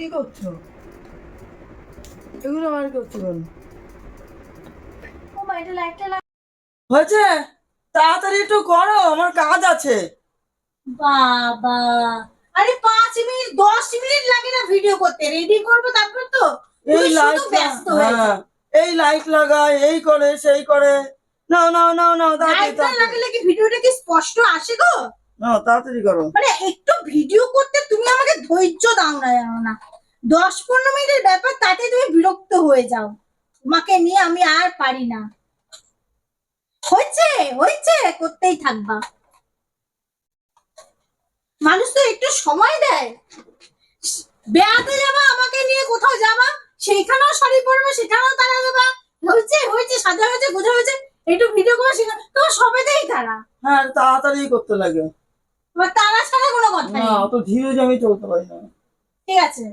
কি করছ? এগুলো বার করছ কেন? ও মা এটা লাইটটা লাগ হয়েছে? তাড়াতাড়ি একটু করো আমার কাজ আছে। বাবা। আরে পাঁচ মিনিট দশ মিনিট লাগে না ভিডিও করতে। রেডি করব তারপর তো? এই লাইট ব্যস্ত হ্যাঁ এই লাইট লাগায় এই করে সেই করে। নাও নাও নাও নাও তাড়াতাড়ি লাগালে কি ভিডিওটা কি স্পষ্ট আসে গো? নাও তাড়াতাড়ি করো। মানে একটু ভিডিও করতে ধৈর্য দাও না জানো না দশ পনেরো মিনিটের ব্যাপার তাতে তুমি বিরক্ত হয়ে যাও। তোমাকে নিয়ে আমি আর পারি না। হয়েছে হয়েছে করতেই থাকবা। মানুষ তো একটু সময় দেয়। বেড়াতে যাবা আমাকে নিয়ে কোথাও যাবা সেইখানেও শাড়ি পরবে সেখানেও তারা দেবা। হয়েছে হয়েছে সাজা হয়েছে গোজা হয়েছে একটু ভিডিও করে সেখানে তোমার সবেতেই তারা। হ্যাঁ তাড়াতাড়ি করতে লাগে। তারা ছাড়া কোনো কথা না নেই অত ধীরে যে আমি চলতে পারি না। ঠিক আছে।